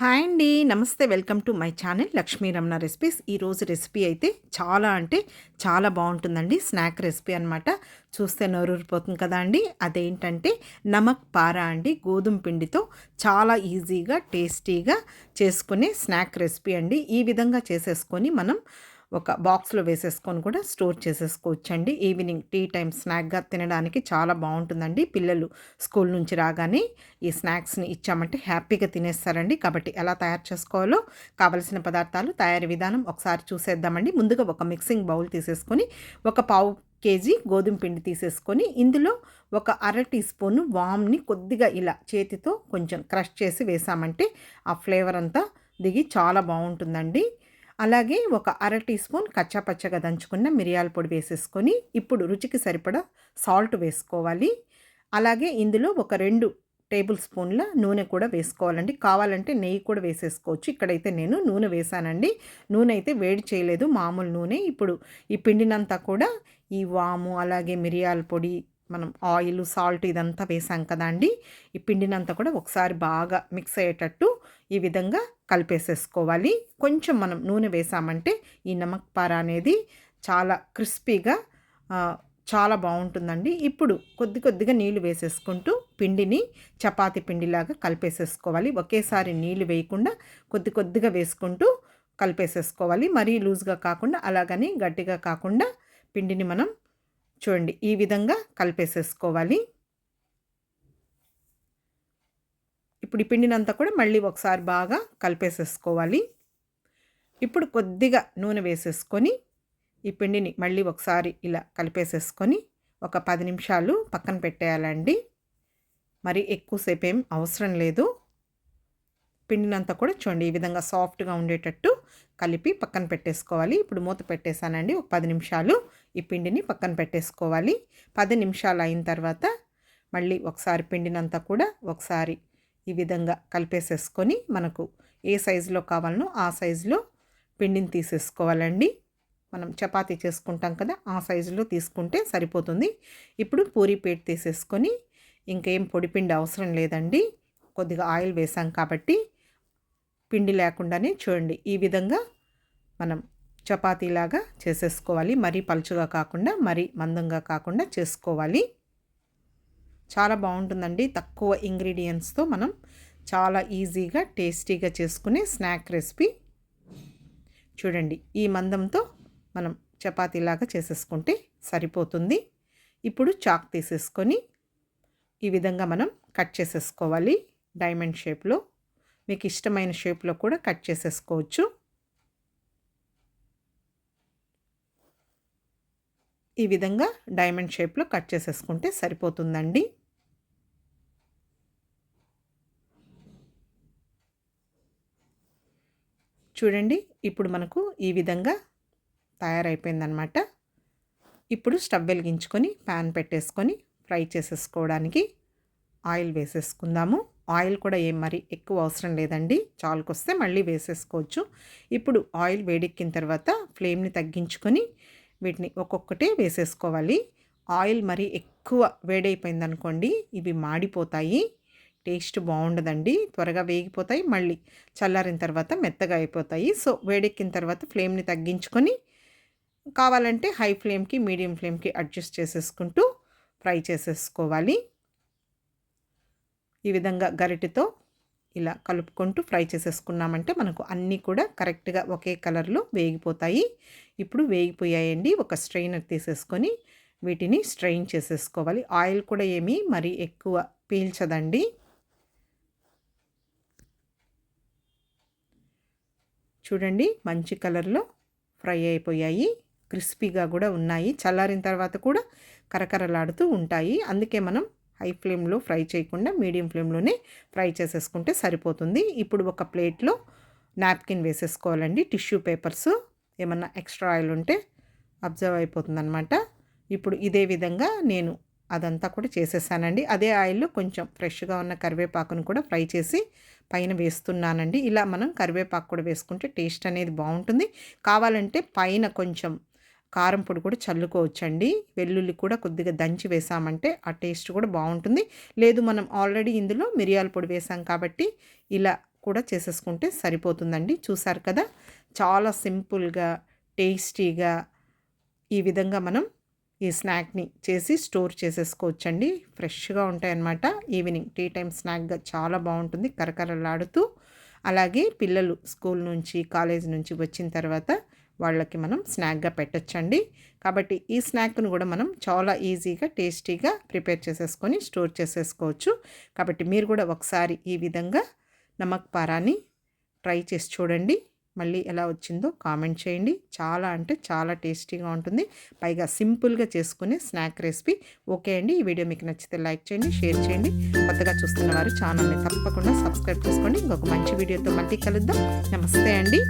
Hi అండి. నమస్తే. Welcome to my channel Lakshmi Ramana recipes. ఈరోజు రెసిపీ అయితే చాలా అంటే చాలా బాగుంటుందండి. స్నాక్ రెసిపీ అనమాట చూస్తే నోరూరిపోతుంది కదా అండి. అదేంటంటే నమక్ పార అండి. గోధుమ పిండితో చాలా ఈజీగా టేస్టీగా చేసుకునే స్నాక్ రెసిపీ అండి. ఈ విధంగా చేసేసుకొని మనం ఒక బాక్స్లో వేసేసుకొని కూడా స్టోర్ చేసేసుకోవచ్చండి. ఈవినింగ్ టీ టైం స్నాక్గా తినడానికి చాలా బాగుంటుందండి. పిల్లలు స్కూల్ నుంచి రాగానే ఈ స్నాక్స్ని ఇచ్చామంటే హ్యాపీగా తినేస్తారండి. కాబట్టి ఎలా తయారు చేసుకోవాలో కావలసిన పదార్థాలు తయారీ విధానం ఒకసారి చూసేద్దామండి. ముందుగా ఒక మిక్సింగ్ బౌల్ తీసేసుకొని ఒక పావు కేజీ గోధుమ పిండి తీసేసుకొని ఇందులో ఒక అర టీ స్పూన్ వామ్ని కొద్దిగా ఇలా చేతితో కొంచెం క్రష్ చేసి వేసామంటే ఆ ఫ్లేవర్ అంతా దిగి చాలా బాగుంటుందండి. అలాగే ఒక అర టీ స్పూన్ కచ్చాపచ్చగా దంచుకున్న మిరియాల పొడి వేసేసుకొని ఇప్పుడు రుచికి సరిపడా సాల్ట్ వేసుకోవాలి. అలాగే ఇందులో ఒక రెండు టేబుల్ స్పూన్ల నూనె కూడా వేసుకోవాలండి. కావాలంటే నెయ్యి కూడా వేసేసుకోవచ్చు. ఇక్కడైతే నేను నూనె వేసానండి. నూనె అయితే వేడి చేయలేదు మామూలు నూనె. ఇప్పుడు ఈ పిండినంతా కూడా ఈ వాము అలాగే మిరియాల పొడి మనం ఆయిల్ సాల్ట్ ఇదంతా వేసాం కదా అండి ఈ పిండినంతా కూడా ఒకసారి బాగా మిక్స్ అయ్యేటట్టు ఈ విధంగా కలిపేసేసుకోవాలి. కొంచెం మనం నూనె వేసామంటే ఈ నమక్ పార అనేది చాలా క్రిస్పీగా చాలా బాగుంటుందండి. ఇప్పుడు కొద్ది కొద్దిగా నీళ్ళు వేసేసుకుంటూ పిండిని చపాతి పిండిలాగా కలిపేసేసుకోవాలి. ఒకేసారి నీళ్ళు వేయకుండా కొద్ది కొద్దిగా వేసుకుంటూ కలిపేసేసుకోవాలి. మరీ లూజ్గా కాకుండా అలాగని గట్టిగా కాకుండా పిండిని మనం చూడండి ఈ విధంగా కలిపేసేసుకోవాలి. ఇప్పుడు ఈ పిండినంతా కూడా మళ్ళీ ఒకసారి బాగా కలిపేసేసుకోవాలి. ఇప్పుడు కొద్దిగా నూనె వేసేసుకొని ఈ పిండిని మళ్ళీ ఒకసారి ఇలా కలిపేసేసుకొని ఒక పది నిమిషాలు పక్కన పెట్టేయాలండి. మరి ఎక్కువసేపు ఏం అవసరం లేదు. పిండినంతా కూడా చూడండి ఈ విధంగా సాఫ్ట్గా ఉండేటట్టు కలిపి పక్కన పెట్టేసుకోవాలి. ఇప్పుడు మూత పెట్టేశానండి ఒక పది నిమిషాలు ఈ పిండిని పక్కన పెట్టేసుకోవాలి. పది నిమిషాలు అయిన తర్వాత మళ్ళీ ఒకసారి పిండినంతా కూడా ఒకసారి ఈ విధంగా కలిపేసేసుకొని మనకు ఏ సైజులో కావాలనో ఆ సైజులో పిండిని తీసేసుకోవాలండి. మనం చపాతీ చేసుకుంటాం కదా ఆ సైజులో తీసుకుంటే సరిపోతుంది. ఇప్పుడు పూరి పేట్ తీసేసుకొని ఇంకేం పొడిపిండి అవసరం లేదండి. కొద్దిగా ఆయిల్ వేసాం కాబట్టి పిండి లేకుండానే చూడండి. ఈ విధంగా మనం చపాతీలాగా చేసేసుకోవాలి. మరీ పలుచుగా కాకుండా మరీ మందంగా కాకుండా చేసుకోవాలి. చాలా బాగుంటుందండి. తక్కువ ఇంగ్రీడియంట్స్తో మనం చాలా ఈజీగా టేస్టీగా చేసుకునే స్నాక్ రెసిపీ. చూడండి. ఈ మందంతో మనం చపాతీలాగా చేసేసుకుంటే సరిపోతుంది. ఇప్పుడు చాక్ తీసేసుకొని ఈ విధంగా మనం కట్ చేసేసుకోవాలి. డైమండ్ షేప్లో మీకు ఇష్టమైన షేప్లో కూడా కట్ చేసేసుకోవచ్చు. ఈ విధంగా డైమండ్ షేప్లో కట్ చేసేసుకుంటే సరిపోతుందండి. చూడండి ఇప్పుడు మనకు ఈ విధంగా తయారైపోయిందనమాట ఇప్పుడు స్టవ్ వెలిగించుకొని ప్యాన్ పెట్టేసుకొని ఫ్రై చేసేసుకోవడానికి ఆయిల్ వేసేసుకుందాము. ఆయిల్ కూడా ఏం మరి ఎక్కువ అవసరం లేదండి. చాలుకొస్తే మళ్ళీ వేసేసుకోవచ్చు. ఇప్పుడు ఆయిల్ వేడెక్కిన తర్వాత ఫ్లేమ్ని తగ్గించుకొని వీటిని ఒక్కొక్కటే వేసేసుకోవాలి. ఆయిల్ మరి ఎక్కువ వేడైపోయిందనుకోండి ఇవి మాడిపోతాయి. టేస్ట్ బాగుండదండి. త్వరగా వేగిపోతాయి. మళ్ళీ చల్లారిన తర్వాత మెత్తగా అయిపోతాయి. సో వేడెక్కిన తర్వాత ఫ్లేమ్ని తగ్గించుకొని కావాలంటే హై ఫ్లేమ్కి మీడియం ఫ్లేమ్కి అడ్జస్ట్ చేసేసుకుంటూ ఫ్రై చేసేసుకోవాలి. ఈ విధంగా గరిటెతో ఇలా కలుపుకుంటూ ఫ్రై చేసేసుకున్నామంటే మనకు అన్నీ కూడా కరెక్ట్గా ఒకే కలర్లో వేగిపోతాయి. ఇప్పుడు వేగిపోయాయండి. ఒక స్ట్రైనర్ తీసేసుకొని వీటిని స్ట్రెయిన్ చేసేసుకోవాలి. ఆయిల్ కూడా ఏమీ మరి ఎక్కువ పీల్చదండి. చూడండి మంచి కలర్లో ఫ్రై అయిపోయాయి. క్రిస్పీగా కూడా ఉన్నాయి. చల్లారిన తర్వాత కూడా కరకరలాడుతూ ఉంటాయి. అందుకే మనం హై ఫ్లేమ్లో ఫ్రై చేయకుండా మీడియం ఫ్లేమ్లోనే ఫ్రై చేసేసుకుంటే సరిపోతుంది. ఇప్పుడు ఒక ప్లేట్లో నాప్కిన్ వేసేసుకోవాలండి. టిష్యూ పేపర్స్ ఏమన్నా ఎక్స్ట్రా ఆయిల్ ఉంటే అబ్జర్వ్ అయిపోతుందన్నమాట. ఇప్పుడు ఇదే విధంగా నేను అదంతా కూడా చేసేసానండి. అదే ఆయిల్లో కొంచెం ఫ్రెష్గా ఉన్న కరివేపాకును కూడా ఫ్రై చేసి పైన వేస్తున్నానండి. ఇలా మనం కరివేపాకు కూడా వేసుకుంటే టేస్ట్ అనేది బాగుంటుంది. కావాలంటే పైన కొంచెం కారం పొడి కూడా చల్లుకోవచ్చండి. వెల్లుల్లి కూడా కొద్దిగా దంచి వేసామంటే ఆ టేస్ట్ కూడా బాగుంటుంది. లేదు మనం ఆల్రెడీ ఇందులో మిరియాల పొడి వేసాం కాబట్టి ఇలా కూడా చేసేసుకుంటే సరిపోతుందండి. చూసారు కదా చాలా సింపుల్గా టేస్టీగా ఈ విధంగా మనం ఈ స్నాక్ని చేసి స్టోర్ చేసేసుకోవచ్చండి. ఫ్రెష్గా ఉంటాయన్నమాట. ఈవినింగ్ టీ టైం స్నాక్గా చాలా బాగుంటుంది. కరకరలాడుతూ. అలాగే పిల్లలు స్కూల్ నుంచి కాలేజ్ నుంచి వచ్చిన తర్వాత వాళ్ళకి మనం స్నాక్గా పెట్టచ్చండి. కాబట్టి ఈ స్నాక్ను కూడా మనం చాలా ఈజీగా టేస్టీగా ప్రిపేర్ చేసేసుకొని స్టోర్ చేసేసుకోవచ్చు. కాబట్టి మీరు కూడా ఒకసారి ఈ విధంగా నమక్ పారాని ట్రై చేసి చూడండి. మళ్ళీ ఎలా వచ్చిందో కామెంట్ చేయండి. చాలా అంటే చాలా టేస్టీగా ఉంటుంది. పైగా సింపుల్గా చేసుకునే స్నాక్ రెసిపీ ఓకే అండి. ఈ వీడియో మీకు నచ్చితే లైక్ చేయండి షేర్ చేయండి. కొత్తగా చూస్తున్న వారు ఛానల్ని తప్పకుండా సబ్స్క్రైబ్ చేసుకోండి. ఇంకొక మంచి వీడియోతో మళ్ళీ కలుద్దాం. నమస్తే అండి.